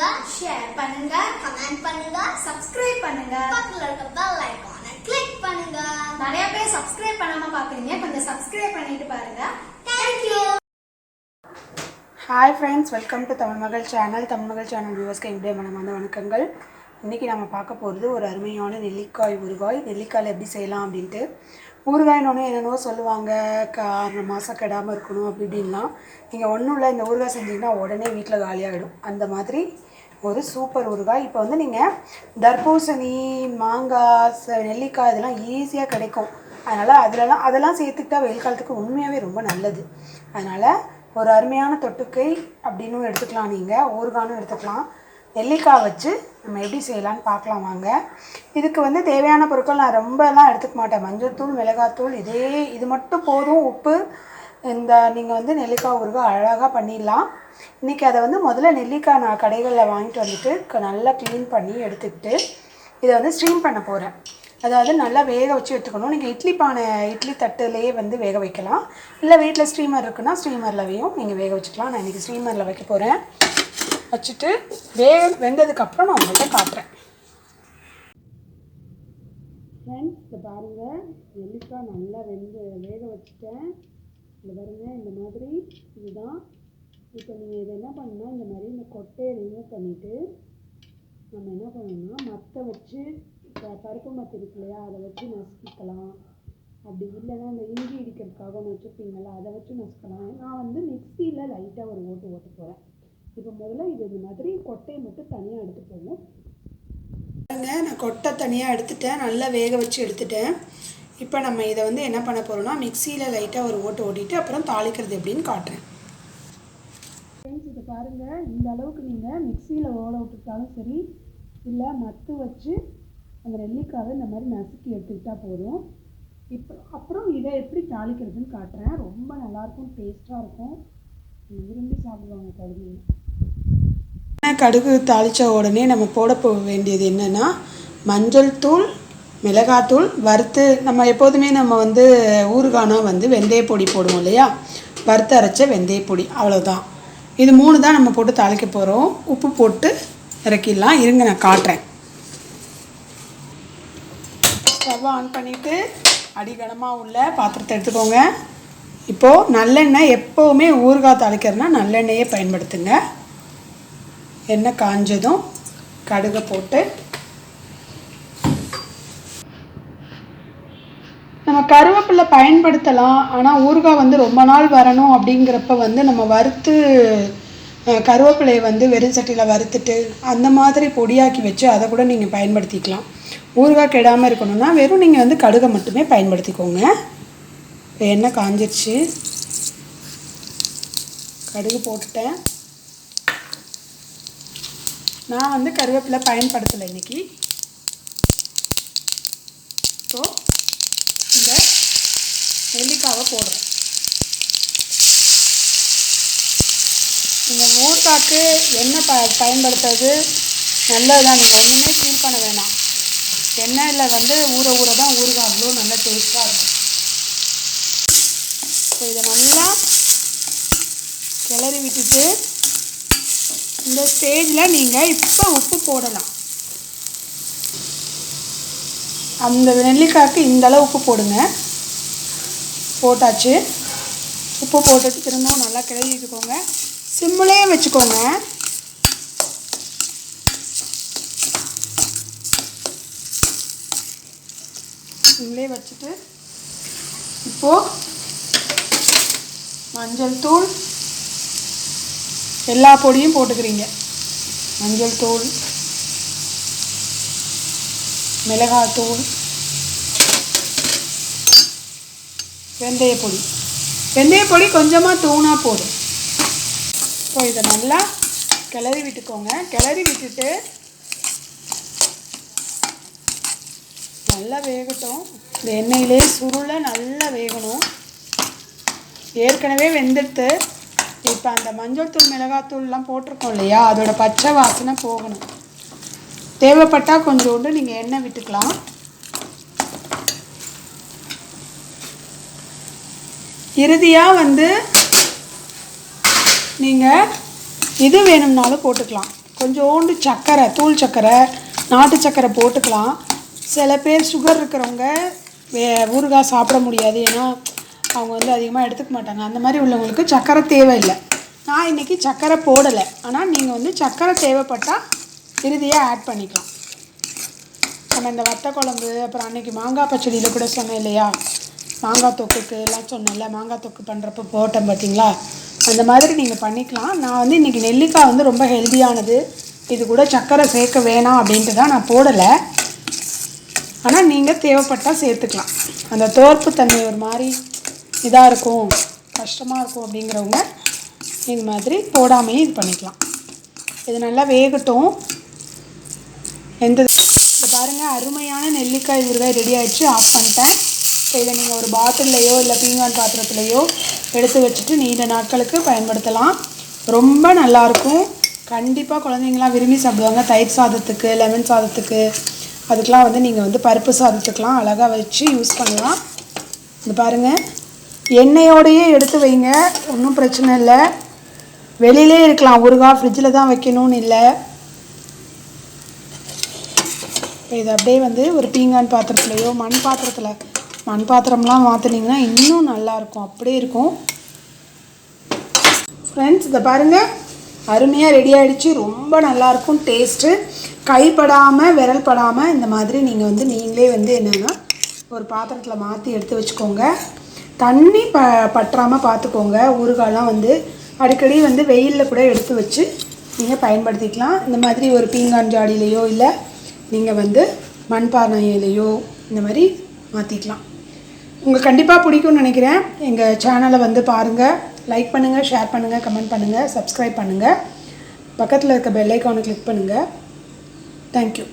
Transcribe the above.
பண்ணுங்க ஷேர் பண்ணுங்க கமெண்ட் பண்ணுங்க சப்ஸ்கிரைப் பண்ணுங்க. பக்கத்துல இருக்க பெல் ஐகானை கிளிக் பண்ணுங்க. நிறைய பேர் சப்ஸ்கிரைப் பண்ணாம பாக்குறீங்க கொஞ்சம் சப்ஸ்கிரைப் பண்ணிட்டு பாருங்க. Thank you hi friends welcome to Tamil Magal channel Tamil மகள் சேனல் வியூவர்ஸ்க்கு என்னுடைய மனமார்ந்த வணக்கங்கள். இன்றைக்கி நம்ம பார்க்க போகிறது ஒரு அருமையான நெல்லிக்காய் ஊறுகாய். நெல்லிக்காயில் எப்படி செய்யலாம் அப்படின்ட்டு. ஊறுகாயினொன்று என்னென்னவோ சொல்லுவாங்க க ஆறு மாதம் கெடாமல் இருக்கணும் அப்படி இப்படின்லாம். நீங்கள் ஒன்றும் இல்லை இந்த ஊறுகாய் செஞ்சீங்கன்னா உடனே வீட்டில் காலியாகிடும் அந்த மாதிரி ஒரு சூப்பர் ஊறுகாய் இப்போ வந்து நீங்கள் தர்பூசணி மாங்காய் ச- நெல்லிக்காய் இதெல்லாம் ஈஸியாக கிடைக்கும். அதனால் அதிலலாம் அதெல்லாம் சேர்த்துக்கிட்டா வெயில் காலத்துக்கு உண்மையாகவே ரொம்ப நல்லது. அதனால் ஒரு அருமையான தொட்டுக்கை அப்படின்னு எடுத்துக்கலாம் நீங்கள் ஊறுகானும் எடுத்துக்கலாம். நெல்லிக்காய் வச்சு நம்ம எப்படி செய்யலாம்னு பார்க்கலாம் வாங்க. இதுக்கு வந்து தேவையான பொருட்கள் நான் ரொம்பலாம் எடுத்துக்க மாட்டேன். மஞ்சள் தூள் மிளகாத்தூள் இதே இது மட்டும் போதும். உப்பு இந்த நீங்கள் வந்து நெல்லிக்காய் ஊறுகாய் அழகாக பண்ணிடலாம். இன்றைக்கி அதை வந்து முதல்ல நெல்லிக்காய் நான் கடைகளில் வாங்கிட்டு வந்துட்டு க- நல்லா க்ளீன் பண்ணி எடுத்துக்கிட்டு இதை வந்து ஸ்ட்ரீம் பண்ண போகிறேன் அதாவது நல்லா வேக வச்சு எடுத்துக்கணும். நீங்கள் இட்லி பானை இட்லி தட்டுலேயே வந்து வேக வைக்கலாம். இல்லை வீட்டில் ஸ்ட்ரீமர் இருக்குன்னா ஸ்ட்ரீமர்லவையும் நீங்கள் வேக வச்சுக்கலாம். நான் இன்றைக்கி ஸ்ட்ரீமரில் வைக்க போகிறேன் வச்சுட்டு வேக வெந்ததுக்கப்புறம் நான் உங்கள்கிட்ட காட்டுறேன். ஃப்ரெண்ட்ஸ் இதை பாருங்கள் நெல்லிக்காய் நல்லா வெந்து வேக வச்சுட்டேன். இந்த பாருங்கள் இந்த மாதிரி இதுதான். இப்போ நீங்கள் இதை என்ன பண்ணால் இந்த மாதிரி இந்த கொட்டையை ரிமூவ் பண்ணிவிட்டு நம்ம என்ன பண்ணணும்னா மற்ற வச்சு இப்போ பருப்பு மத்து இருக்கு இல்லையா அதை வச்சு நசுக்கிக்கலாம். அப்படி இல்லைன்னா இந்த இஞ்சி இடிக்கிறதுக்காக ஒன்று வச்சுருப்பீங்களா அதை வச்சு நசுக்கலாம். நான் வந்து மிக்சியில் லைட்டாக ஒரு ஓட்டு ஓட்டு போகிறேன் இப்போ முதல்ல இது இந்த மாதிரி கொட்டையை மட்டும் தனியாக எடுத்து போவோம் நான் கொட்டை தனியாக எடுத்துட்டேன். நல்லா வேக வச்சு எடுத்துட்டேன். இப்போ நம்ம இதை வந்து என்ன பண்ண போகிறோம்னா மிக்சியில் லைட்டாக ஒரு ஓட்டு ஓட்டிட்டு அப்புறம் தாளிக்கிறது எப்படின்னு காட்டுறேன். இதை பாருங்கள் இந்த அளவுக்கு நீங்கள் மிக்சியில் ஓட விட்டுட்டாலும் சரி இல்லை மத்து வச்சு அந்த நெல்லிக்காவை இந்த மாதிரி நசுக்கி எடுத்துக்கிட்டா போதும். இப்போ அப்புறம் இதை எப்படி தாளிக்கிறதுன்னு காட்டுறேன். ரொம்ப நல்லாயிருக்கும் டேஸ்ட்டாக இருக்கும். விரும்பி சாப்பிடுவாங்க குழந்தைங்க கடுகு தாளித்த உடனே நம்ம போட போக வேண்டியது என்னென்னா மஞ்சள் தூள் மிளகாத்தூள் வறுத்து நம்ம எப்போதுமே நம்ம வந்து ஊறுகானா வந்து வெந்தய பொடி போடுவோம் இல்லையா? வறுத்து அரைச்ச வெந்தய பொடி அவ்வளோதான் இது மூணு தான் நம்ம போட்டு தாளிக்க போகிறோம் உப்பு போட்டு இறக்கிடலாம். இருங்க நான் காட்டுறேன். ஸ்டவ் ஆன் பண்ணிவிட்டு அடிகனமாக உள்ள பாத்திரத்தை எடுத்துக்கோங்க. இப்போது நல்லெண்ணெய் எப்போவுமே ஊறுகாய் தாளிக்கிறதுனா நல்லெண்ணெயே பயன்படுத்துங்க. எண்ணெய் காஞ்சதும் கடுகை போட்டு கருவேப்பிலை பயன்படுத்தலாம் ஆனால் ஊறுகாய் வந்து ரொம்ப நாள் வரணும் அப்படிங்கிறப்ப வந்து நம்ம வறுத்து கருவேப்பிலையை வந்து வெறும் சட்டியில் வறுத்துட்டு அந்த மாதிரி பொடியாக்கி வச்சு அதை கூட நீங்கள் பயன்படுத்திக்கலாம். ஊறுகாய் கெடாமல் இருக்கணும்னா வெறும் நீங்கள் வந்து கடுகை மட்டுமே பயன்படுத்திக்கோங்க. இப்போ எண்ணெய் காஞ்சிருச்சு. கடுகு போட்டுட்டேன். நான் வந்து கருவேப்பிலை பயன்படுத்தலை இன்னைக்கு. ஸோ நெல்லிக்காவை போடுறேன். நீங்கள் ஊறுகாய்க்கு எண்ணெய் ப பயன்படுத்துறது? நல்லது தான் நீங்கள் ஒன்றுமே ஃபீல் பண்ண வேணாம். எண்ணெயில் வந்து ஊற ஊற தான் ஊறுகாய் அவ்வளோ நல்ல டேஸ்ட்டாக இருக்கும். ஸோ இதை நல்லா கிளறி விட்டுட்டு இந்த ஸ்டேஜில் நீங்கள் இப்போ உப்பு போடலாம். அந்த நெல்லிக்காய்க்கு இந்த அளவு உப்பு போடுங்க. போட்டாச்சு. உப்பு போட்டுட்டு திரும்பவும் நல்லா கிளறி வச்சுக்கோங்க சிம்மிலே வச்சுக்கோங்க. சிம்மிலே வச்சுட்டு இப்போது மஞ்சள் தூள் எல்லா பொடியும் போட்டுக்கிறீங்க. மஞ்சள் தூள் மிளகாத்தூள் வெந்தய பொடி. வெந்தய பொடி கொஞ்சமாக தூணாக போதும் இப்போ இதை நல்லா கிளறி விட்டுக்கோங்க. கிளறி விட்டுட்டு நல்லா வேகட்டும். இந்த எண்ணெயிலே சுருளை நல்லா வேகணும். ஏற்கனவே வெந்துடுத்து. இப்போ அந்த மஞ்சள் தூள் மிளகாத்தூள்லாம் போட்டிருக்கோம் இல்லையா? அதோட பச்சை வாசனை போகணும். தேவைப்பட்டால் கொஞ்சோண்டு நீங்கள் எண்ணெய் விட்டுக்கலாம். இறுதியாக வந்து நீங்கள் இது வேணும்னாலும் போட்டுக்கலாம். கொஞ்சோண்டு சர்க்கரை தூள் சர்க்கரை நாட்டு சர்க்கரை போட்டுக்கலாம். சில பேர் சுகர் இருக்கிறவங்க வே ஊறுகாய் சாப்பிட முடியாது. ஏன்னா அவங்க வந்து அதிகமாக எடுத்துக்க மாட்டாங்க. அந்த மாதிரி உள்ளவங்களுக்கு சர்க்கரை தேவையில்லை. நான் இன்றைக்கி சர்க்கரை போடலை. ஆனால் நீங்கள் வந்து சர்க்கரை தேவைப்பட்டால் இறுதியாக ஆட் பண்ணிக்கலாம். நம்ம இந்த வத்த குழம்பு அப்புறம் அன்றைக்கி மாங்காய் பச்சடியில் கூட சொன்னேன் இல்லையா? மாங்காய் தொக்குக்கு எல்லாம் சொன்னேன்ல மாங்காய் தொக்கு பண்ணுறப்ப போட்டேன் பார்த்தீங்களா அந்த மாதிரி நீங்கள் பண்ணிக்கலாம். நான் வந்து இன்றைக்கி நெல்லிக்காய் வந்து ரொம்ப ஹெல்தியானது இது கூட சர்க்கரை சேர்க்க வேணாம் அப்படின்ட்டு தான் நான் போடலை. ஆனால் நீங்கள் தேவைப்பட்டால் சேர்த்துக்கலாம். அந்த தோற்பு தன்மை ஒரு மாதிரி இதாக இருக்கும் கஷ்டமாக இருக்கும் அப்படிங்கிறவங்க இது மாதிரி போடாமையே இது பண்ணிக்கலாம். இது நல்லா வேகட்டும். எந்த பாருங்கள் அருமையான நெல்லிக்காய் ஊறுகாய் ரெடி ஆகிடுச்சு ஆஃப் பண்ணிட்டேன். ஸோ இதை நீங்கள் ஒரு பாட்டில்லையோ இல்லை பீங்கான் பாத்திரத்துலையோ எடுத்து வச்சுட்டு நீண்ட நாட்களுக்கு பயன்படுத்தலாம். ரொம்ப நல்லாயிருக்கும் கண்டிப்பாக குழந்தைங்களாம் விரும்பி சாப்பிடுவாங்க. தயிர் சாதத்துக்கு லெமன் சாதத்துக்கு. அதுக்கெலாம் வந்து நீங்கள் வந்து பருப்பு சாதத்துக்கெலாம் அழகாக வச்சு யூஸ் பண்ணலாம். இது பாருங்கள் எண்ணெயோடையே எடுத்து வைங்க. ஒன்றும் பிரச்சனை இல்லை. வெளியிலே இருக்கலாம். ஊறுகாய் ஃப்ரிட்ஜில் தான் வைக்கணும்னு இல்லை. இப்போ இதை அப்படியே வந்து ஒரு பீங்கான் பாத்திரத்துலையோ மண் பாத்திரத்தில் மண் பாத்திரம்லாம் மாற்றினீங்கன்னா இன்னும் நல்லாயிருக்கும். அப்படியே இருக்கும். ஃப்ரெண்ட்ஸ் இதை பாருங்கள் அருமையாக ரெடி ஆகிடுச்சு ரொம்ப நல்லாயிருக்கும் டேஸ்ட்டு கைப்படாமல் விரல் படாமல் இந்த மாதிரி நீங்கள் வந்து நீங்களே வந்து என்னென்னா ஒரு பாத்திரத்தில் மாற்றி எடுத்து வச்சுக்கோங்க. தண்ணி ப பற்றாமல் பார்த்துக்கோங்க ஊறுகாயெலாம் வந்து அடிக்கடி வந்து வெயிலில் கூட எடுத்து வச்சு நீங்கள் பயன்படுத்திக்கலாம். இந்த மாதிரி ஒரு பீங்கான் ஜாடியிலையோ இல்லை நீங்கள் வந்து மண்பானையிலையோ இந்த மாதிரி மாற்றிக்கலாம் உங்களுக்கு கண்டிப்பாக பிடிக்கும்னு நினைக்கிறேன். எங்கள் சேனலை வந்து பாருங்கள் லைக் பண்ணுங்கள் ஷேர் பண்ணுங்கள் கமெண்ட் பண்ணுங்கள் சப்ஸ்கிரைப் பண்ணுங்கள் பக்கத்தில் இருக்க பெல் ஐக்கானை கிளிக் பண்ணுங்கள் தேங்க்யூ